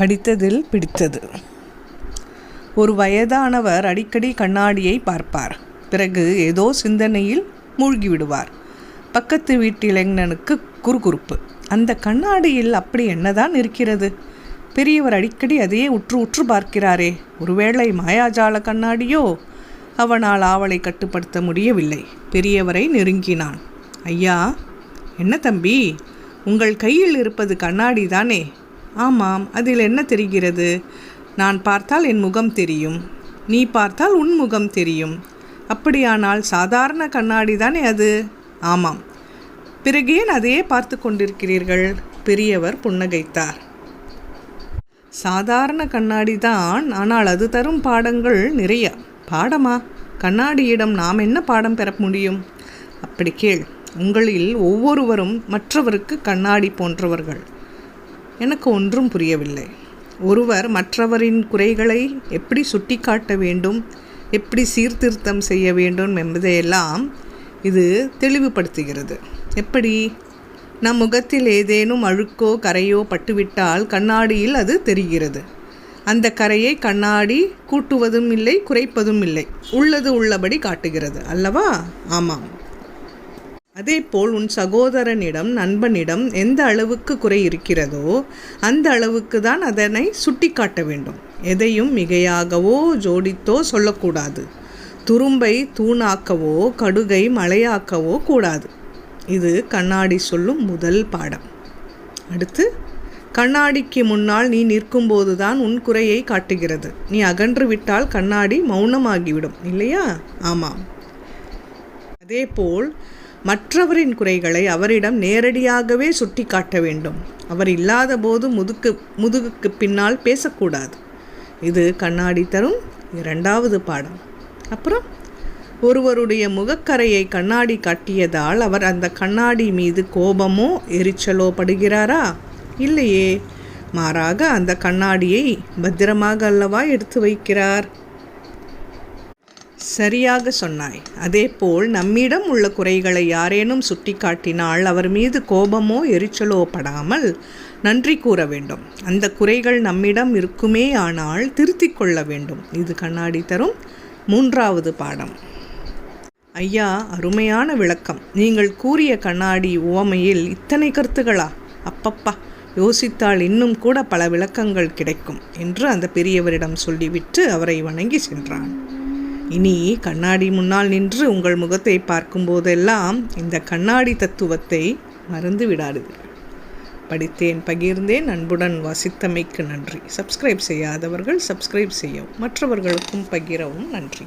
படித்ததில் பிடித்தது. ஒரு வயதானவர் அடிக்கடி கண்ணாடியை பார்ப்பார். பிறகு ஏதோ சிந்தனையில் மூழ்கிவிடுவார். பக்கத்து வீட்டு இளைஞனுக்கு குறுகுறுப்பு. அந்த கண்ணாடியில் அப்படி என்னதான் இருக்கிறது? பெரியவர் அடிக்கடி அதையே உற்று உற்று பார்க்கிறாரே. ஒருவேளை மாயாஜால கண்ணாடியோ? அவனால் ஆவலை கட்டுப்படுத்த முடியவில்லை. பெரியவரை நெருங்கினான். ஐயா என்ன தம்பி? உங்கள் கையில் இருப்பது கண்ணாடி தானே ஆமாம் அதில் என்ன தெரிகிறது? நான் பார்த்தால் என் முகம் தெரியும். நீ பார்த்தால் உன் முகம் தெரியும். அப்படியானால் சாதாரண கண்ணாடி தானே அது? ஆமாம். பிறகு ஏன் அதையே பார்த்து கொண்டிருக்கிறீர்கள்? பெரியவர் புன்னகைத்தார். சாதாரண கண்ணாடி தான் ஆனால் அது தரும் பாடங்கள் நிறைய. பாடமா? கண்ணாடியிடம் நாம் என்ன பாடம் பெற முடியும்? அப்படி கேள். உங்களில் ஒவ்வொருவரும் மற்றவருக்கு கண்ணாடி போன்றவர்கள். எனக்கு ஒன்றும் புரியவில்லை. ஒருவர் மற்றவரின் குறைகளை எப்படி சுட்டிக்காட்ட வேண்டும் எப்படி சீர்திருத்தம் செய்ய வேண்டும் என்பதையெல்லாம் இது தெளிவுபடுத்துகிறது. எப்படி? நம் முகத்தில் ஏதேனும் அழுக்கோ கரையோ பட்டுவிட்டால் கண்ணாடியில் அது தெரிகிறது. அந்த கரையை கண்ணாடி கூட்டுவதும் இல்லை குறைப்பதும் இல்லை. உள்ளது உள்ளபடி காட்டுகிறது. அல்லவா? ஆமாம். அதேபோல் உன் சகோதரனிடம் நண்பனிடம் எந்த அளவுக்கு குறை இருக்கிறதோ அந்த அளவுக்கு தான் அதனை சுட்டிக்காட்ட வேண்டும். எதையும் மிகையாகவோ ஜோடித்தோ சொல்லக்கூடாது. துரும்பை தூணாக்கவோ கடுகை மலையாக்கவோ கூடாது. இது கண்ணாடி சொல்லும் முதல் பாடம். அடுத்து கண்ணாடிக்கு முன்னால் நீ நிற்கும்போது தான் உன் குறையை காட்டுகிறது. நீ அகன்று விட்டால் கண்ணாடி மௌனமாகிவிடும் இல்லையா? ஆமாம். அதேபோல் மற்றவரின் குறைகளை அவரிடம் நேரடியாகவே சுட்டி காட்ட வேண்டும். அவர் இல்லாத போது முதுக்கு முதுகுக்கு பின்னால் பேசக்கூடாது. இது கண்ணாடி தரும் இரண்டாவது பாடம். அப்புறம் ஒருவருடைய முகக்கரையை கண்ணாடி காட்டியதால் அவர் அந்த கண்ணாடி மீது கோபமோ எரிச்சலோ படுகிறாரா? இல்லையே. மாறாக அந்த கண்ணாடியை பத்திரமாக அல்லவா எடுத்து வைக்கிறார்? சரியாக சொன்னாய். அதேபோல் நம்மிடம் உள்ள குறைகளை யாரேனும் சுட்டிக்காட்டினால் அவர் மீது கோபமோ எரிச்சலோ படாமல் நன்றி கூற வேண்டும். அந்த குறைகள் நம்மிடம் இருக்குமே ஆனால் திருத்திக் கொள்ள வேண்டும். இது கண்ணாடி தரும் மூன்றாவது பாடம். ஐயா அருமையான விளக்கம். நீங்கள் கூறிய கண்ணாடி உவமையில் இத்தனை கருத்துகளா? அப்பப்பா யோசித்தால் இன்னும் கூட பல விளக்கங்கள் கிடைக்கும் என்று அந்த பெரியவரிடம் சொல்லிவிட்டு அவரை வணங்கி சென்றான். இனி கண்ணாடி முன்னால் நின்று உங்கள் முகத்தை பார்க்கும்போதெல்லாம் இந்த கண்ணாடி தத்துவத்தை மறந்து விடாதீர்கள். படித்தேன் பகிர்ந்தேன் அன்புடன் வாசித்தமைக்கு நன்றி. சப்ஸ்கிரைப் செய்யாதவர்கள் சப்ஸ்கிரைப் செய்யவும் மற்றவர்களுக்கும் பகிரவும் நன்றி.